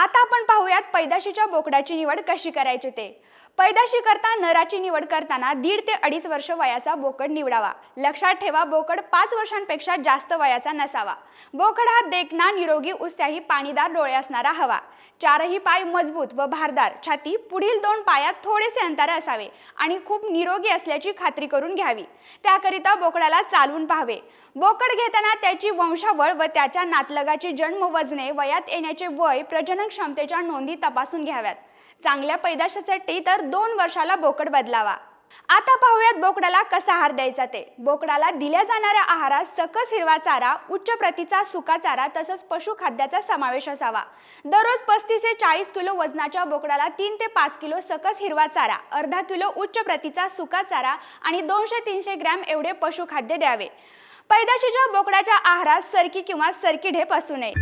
आता आपण पाहूयात पैदाशीच्या बोकडाची निवड कशी करायची ते. पैदाशी करता नराची निवड करताना दीड ते अडीच वर्ष वयाचा बोकड निवडावा. लक्षात ठेवा बोकड पाच वर्षांपेक्षा जास्त वयाचा नसावा. बोकड हा देखना निरोगी उत्साही पाणीदार डोळे असणारा हवा. चारही पाय मजबूत व भारदार. छाती पुढील दोन पायात थोडेसे अंतर असावे आणि खूप निरोगी असल्याची खात्री करून घ्यावी. त्याकरिता बोकडाला चालवून पाहावे. बोकड घेताना त्याची वंशावळ व त्याच्या नातलगाची जन्म वजने वयात येण्याचे वय प्रजनन क्षमतेच्या नोंदी तपासून घ्याव्यात. चांगल्या पैदाशासाठी तर दोन वर्षाला बोकड बदलावा. आता पाहूयात बोकडाला कसा आहार द्यायचा ते. बोकडाला दिल्या जाणाऱ्या आहारात सकस हिरवा चारा उच्च प्रतीचा सुका चारा तसंच पशुखाद्याचा समावेश असावा. दररोज पस्तीस ते चाळीस किलो वजनाच्या बोकडाला तीन ते पाच किलो सकस हिरवा चारा अर्धा किलो उच्च प्रतीचा सुका चारा आणि दोनशे तीनशे ग्रॅम एवढे पशुखाद्य द्यावे. पैदाशीच्या बोकडाच्या आहारात सरकी किंवा सरकी ढेप असू नये.